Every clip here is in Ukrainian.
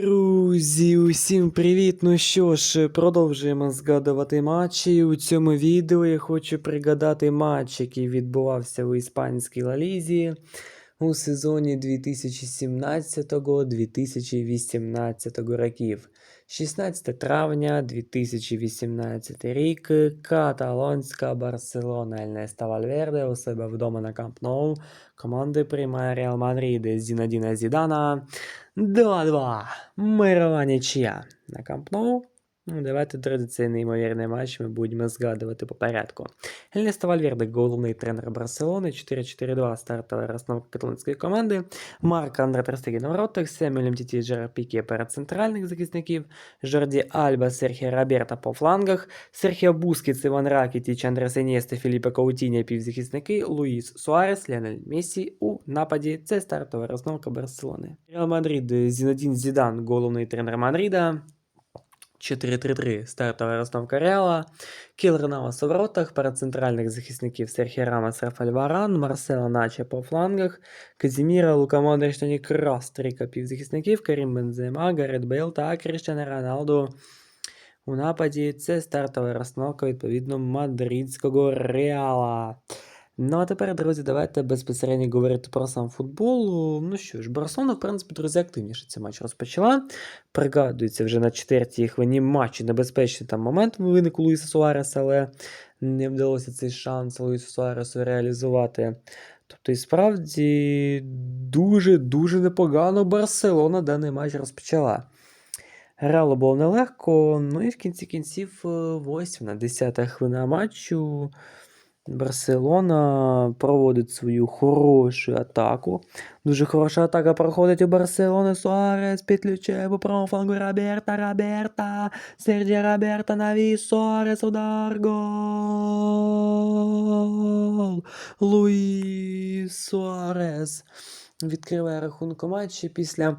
Друзі, усім привіт! Ну що ж, продовжуємо згадувати матчі. У цьому відео я хочу пригадати матч, який відбувався у іспанській Лалізі у сезоні 2017-2018 років. 16 травня 2018 рік каталонська Барселона Ельнеста Вальверде у себе вдома на Камп Ноу команди приймає Реал Мадрид Зінадіна Зідана 2-2. Мирова нічия на Камп Ноу. Ну, давайте традиційний неймовірний матч ми будемо згадувати по порядку. Ельнесто Вальверде, головний тренер Барселони, 4-4-2 стартова розновка каталонської команди. Марк Андре Терстеген на воротах, Семюль Мтіті Джерар Піке перед центральних захисників, Жорді Альба, Серхіо Роберта по флангах, Серхіо Бускіц, Іван Ракітіч, Андрес Інєста, Філіппе Каутіння, півзахисники, Луїс Суарес, Леонель Месі у нападі. Це стартова розновка Барселони. Реал Мадрид, Зінадін Зідан, головний тренер Мадрида. 4-3-3 стартова розновка Реала. Кілер Навас у воротах, перед центральних захисників Серхіо Рамос, Рафаль Варан, Марсела Наче по флангах, Казіміра, Лука Модрич та Крас, трійка півзахисників, Карім Бензема, Гарет Бейл та Кріштиану Роналду у нападі. Це стартова розновка, відповідно, мадридського Реала. Ну, а тепер, друзі, давайте безпосередньо говорити про сам футбол. Ну що ж, Барселона, в принципі, друзі, активніше цей матч розпочала. Пригадується вже на четвертій хвилині матчі небезпечний там момент виник у Луїса Суареса, але не вдалося цей шанс Луїсу Суаресу реалізувати. Тобто, і справді дуже-дуже непогано Барселона даний матч розпочала. Грало було нелегко, ну і в кінці кінців 8 10 хвилина матчу. Барселона проводить свою хорошу атаку. Дуже хороша атака проходить у Барселони. Суарес підключає по правому флангу Роберта, Роберта, Серджі Роберта навіс, Суарес, удар, гол. Луїс Суарес відкриває рахунок у матчі після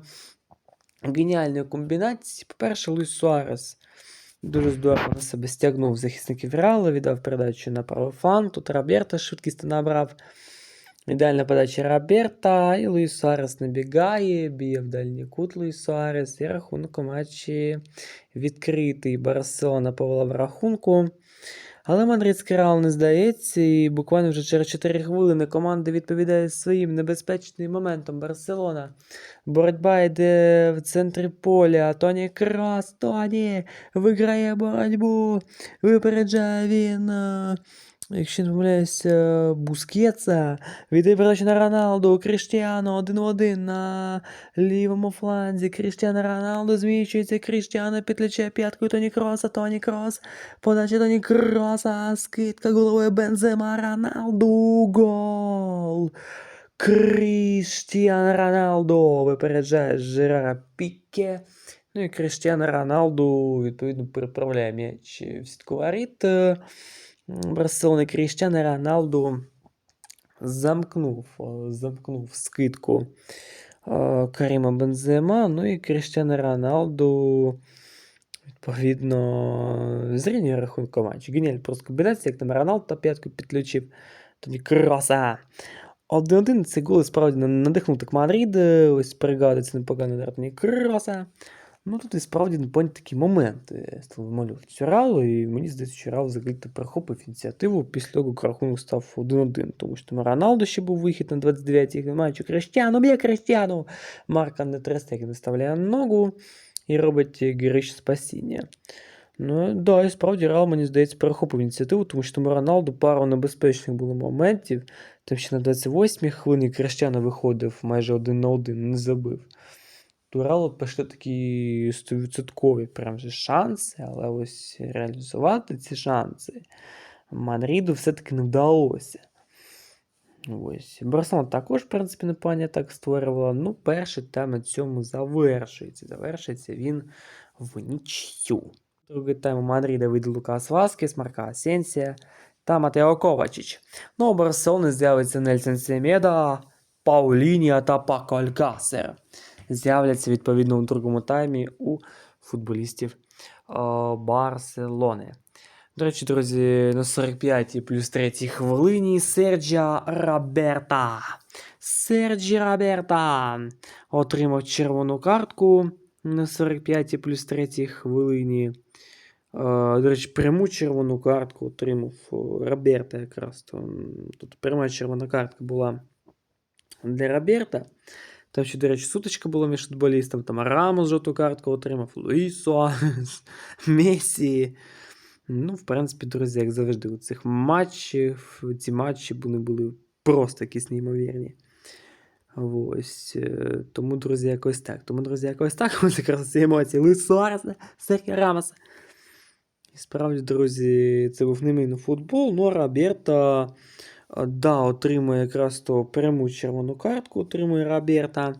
геніальної комбінації. По-перше, Луїс Суарес Дуже здорово на себе стягнув захисників Реала, віддав передачу на правий фланг. Тут Роберта швидкість набрав. Ідеальна подача Роберта. І Луїс Суарес набігає, б'є в дальній кут Луїс Суарес. І рахунок матчі відкритий. Барселона повела в рахунку. Але мадридський Реал не здається, і буквально вже через 4 хвилини команда відповідає своїм небезпечним моментом. Барселона. Боротьба йде в центрі поля. Тоні Крас, Тоні виграє боротьбу. Випереджає він. Е, Якщо не помиляюся, Бускетса. Віддає передачу на Роналду. Кріштіану один в один на лівому фланзі. Кріштіану Роналду зміщується. Кріштіану підключає п'яткою Тоні Кроса. Тоні Крос. Подача Тоні Кроса. Скидка головою Бензема. Роналду. Гол. Кріштіану Роналду випереджає Жерара Піке. Ну і Кріштіану Роналду, відповідно, переправляє м'яч в сітку воріт. Е, Барселони Кріштіану Роналду замкнув, е, замкнув скидку е, Каріма Бензема. Ну і Кріштіану Роналду, відповідно, зрівнює рахунку матчу. Геніаль просто комбінація, як там Роналду та п'ятку підключив. Тоді краса. 1-1 цей гол справді надихнув так Мадрид. Ось пригадується непогано удар Кроса. Ну тут і справді непогані такі моменти стали вималювати Реалу, і мені здається, що Реал взагалі прихопив ініціативу після того, як рахунок став 1-1. Тому що там Роналду ще був вихід на 29-й матчі. Криштіану, б'є Криштіану! Марка не Трестеген виставляє ногу і робить героїчне спасіння. Ну, да, і справді Реал, мені здається, перехопив ініціативу, тому що там Роналду пару небезпечних було моментів. Там ще на 28-й хвилині Криштіану виходив майже один на один, не забив. То Реалу такі 100% прям шанси, але ось реалізувати ці шанси Мадриду все-таки не вдалося. Ось. Барселона також, в принципі, непогані так створювала. Ну, перший тайм на цьому завершується. Завершується він в нічю. Другий тайм у Мадрида вийде Лукас Васкес, Марка Асенсія та Матео Ковачич. Ну, у Барселони з'явиться Нельсон Семеда, Паулінія та Пако Алькасер. З'являться відповідно у другому таймі у футболістів о, Барселони. До речі, друзі, на 45-й плюс 3 хвилині Серджа Роберта. Серджі Роберта отримав червону картку на 45 плюс 3 хвилині. Е, До речі, пряму червону картку отримав Роберта якраз. Тут пряма червона картка була для Роберта. Там ще, до речі, сутичка була між футболістами. Там Рамос жовту картку отримав, Луїс Месі. Ну, в принципі, друзі, як завжди, у цих матчів, ці матчі вони були просто якісь неймовірні. Ось. е, Тому, друзі, якось так. Тому, друзі, якось так. Ось якраз ці емоції Луїс Суареса, Серхіо Рамоса. І справді, друзі, це був футбол. Ну, а Роберта, а, да, отримує якраз то пряму червону картку, отримує Роберта.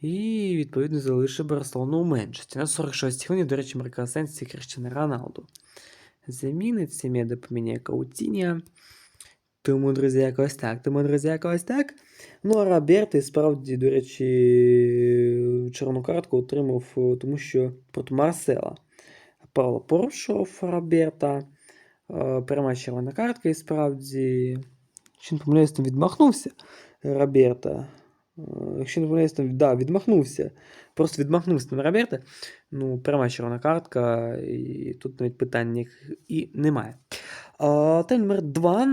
І, відповідно, залишив Барселону у меншості. На 46 хвилині, до речі, Марка Асенсі Крещена Роналду. Замінить Сім'єда поміняє Каутіння. Тому, друзі, якось так. Тому, друзі, якось так. Ну, а Роберт, і справді, до речі, червону картку отримав, е, тому що проти Марсела. Павло порушував Роберта. Е, Пряма червона картка, і справді. Якщо не помиляюсь, там відмахнувся Роберта. Е, Якщо не помиляюсь, там да, відмахнувся. Просто відмахнувся на Роберта. Ну, пряма червона картка, і тут навіть питань і немає. Тайм номер 2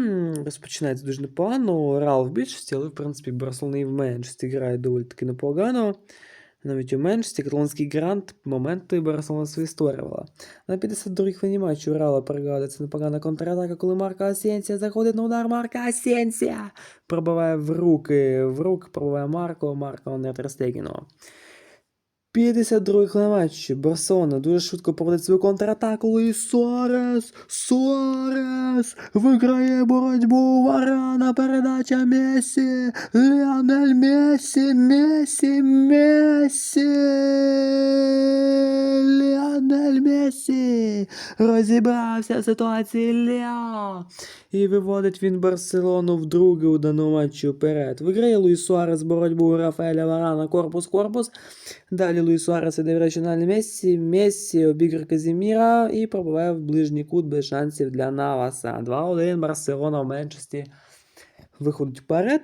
розпочинається дуже непогано. Реал в більшості, але в принципі Барселона і в меншості грає доволі таки непогано. Навіть у меншості каталонський грант моменти Барселона свої створювала. На 52-й хвилині матчу у Реала перегадається непогана контратака, коли Марко Асенсія заходить на удар Марка Асенсія. Пробиває в руки, в рук пробиває Марко, Марко не Терстегіно. 52-й хвилин матчі. Барселона дуже швидко проводить свою контратаку. Луїс Суарес! Суарес! Виграє боротьбу Варана, передача Месі! Ліонель Месі! Месі! Месі! Ліонель Месі! Розібрався в ситуації Лео! І виводить він Барселону вдруге у даному матчі вперед. Виграє Луїс Суарес боротьбу Рафаеля Варана корпус-корпус. Далі Луїс Суарес іде в регіональний Мессі. Мессі обіграє Казіміра і пробиває в ближній кут без шансів для Наваса. 2-1 Барселона в меншості виходить вперед.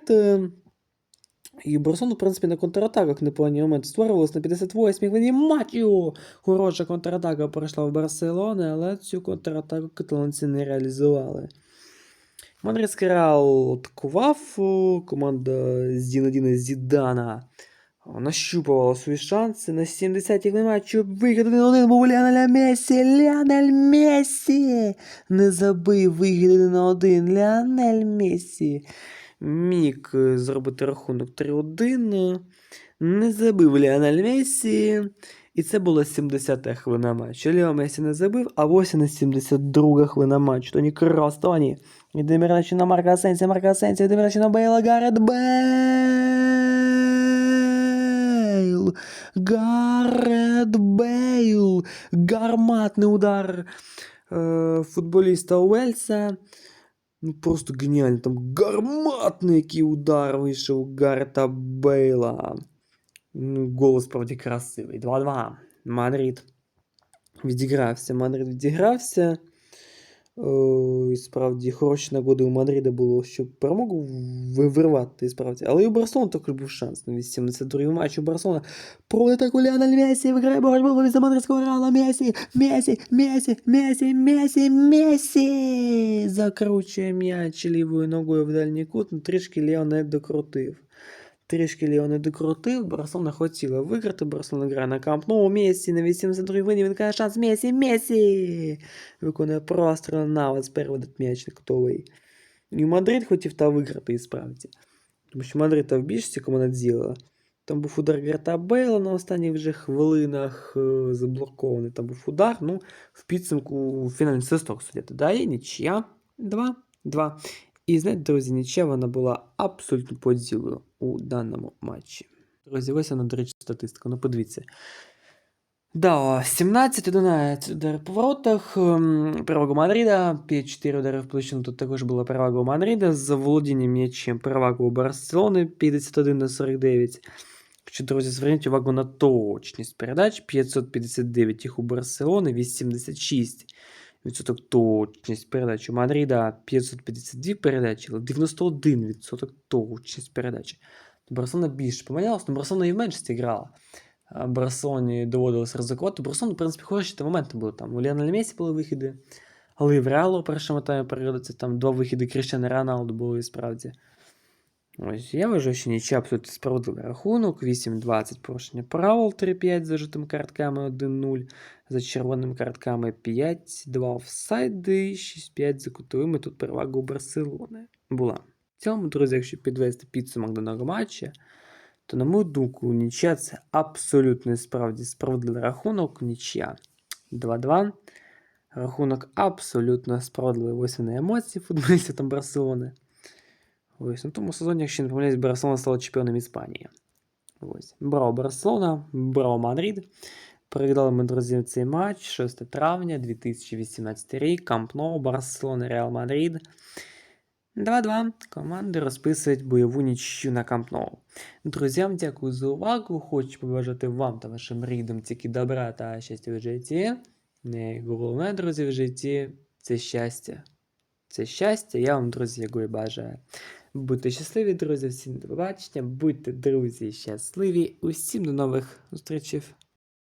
І Барселона, в принципі, на контратаках непогані моменти створювалися на 58-й хвилині матчу. Хороша контратака пройшла в Барселони, але цю контратаку каталонці не реалізували. Мадридський Реал атакував. Команда Зінодіна Зідана нащупувала свої шанси. На 70-й хвилині матчу вихід 1-1 був Ліонеля Месі. Ліонель Месі! Не забив вихід 1-1. Ліонель Месі. Міг зробити рахунок 3-1. Не забив Ліонель Месі. І це була 70-та хвилина матчу. Ліо Месі не забив, а ось на 72-га хвилина матчу. Тоні Крос, Тоні. Іде на Марка Асенсія, Марка Асенсія, іде на Бейла, Гарет Бейл. Гарет Бейл. Гарматний удар е, футболіста Уельса. Ну, просто геніально. Там гарматний який удар вийшов у Гарета Бейла. Ну, голос, справді, красивий. 2-2. Мадрид відігрався. Мадрид відігрався. О, і справді хороші нагоди у Мадрида було, щоб перемогу вирвати, і справді. Але і у Барселони також був шанс на 82-й матч у Барселона. Проводить Ліонель Месі, виграє боротьбу за мадридського реала. Месі, Месі, Месі, Месі, Месі, Месі. Закручує м'яч лівою ногою в дальній кут, ну трішки Лео докрутив. Трішки Лео не докрутив, Барселона хотіла виграти, Барселона грає на камп. Ну, Месі на 82-й хвилині, він каже шанс Месі, Месі! Виконує простріл на вас, переводить м'яч на кутовий. І Мадрид хотів та виграти і справді. Тому що Мадрид та в більшості команда діла. Там був удар Герта Бейла на останніх вже хвилинах е, заблокований. Там був удар. Ну, в підсумку фінальний свисток судити. Далі нічия 2-2. І знаєте, друзі, нічия вона була абсолютно по ділу у даному матчі. Друзі, ось вона, до речі, статистика. Ну, подивіться. Да, 17-11 ударів по воротах, ем, перевага Мадрида, 5-4 удари в площину, тут також була перевага у Мадрида, з володінням м'ячем перевага у Барселони 51 на 49. Якщо, друзі, зверніть увагу на точність передач, 559 їх у Барселони, 86 відсоток точність передачі. у Мадріда 552 передачі, але 91 відсоток точність передачі. Барселона більше помінялася, але Барселона і в меншості грала. Барселоні доводилось ризикувати. Барселон, в принципі, хороші моменти були там. У Ліонеля Месі були вихіди, але і в Реалу першому таймі періоду там два вихіди Кріщана Роналду були справді. Ось, я вважаю, що нічия абсолютно справедливий рахунок. 8-20 порушення правил, 3-5 за жовтими картками, 1-0 за червоними картками, 5-2 офсайди, 6-5 за кутовими. Тут перевага у Барселони була. В цілому, друзі, якщо підвести підсумок даного матча, то, на мою думку, нічия це абсолютно справді справедливий рахунок. Нічия 2-2. Рахунок абсолютно справедливий. Ось вони емоції футболістів там Барселони. Ось на тому сезоні, якщо не помиляюсь, Барселона стала чемпіоном Іспанії. Ось. Браво Барселона, браво Мадрид. Переглядали ми, друзі, цей матч 6 травня 2018 рік. Камп Ноу, Барселона, Реал Мадрид. 2-2. Команди розписують бойову нічю на Камп Ноу. Друзям, дякую за увагу. Хочу побажати вам та вашим рідним тільки добра та щастя в житті. Не головне, друзі, в житті це щастя. Це щастя, я вам, друзі, і бажаю. Будьте щасливі, друзі, всім до побачення, будьте, друзі, щасливі. Усім до нових зустрічей.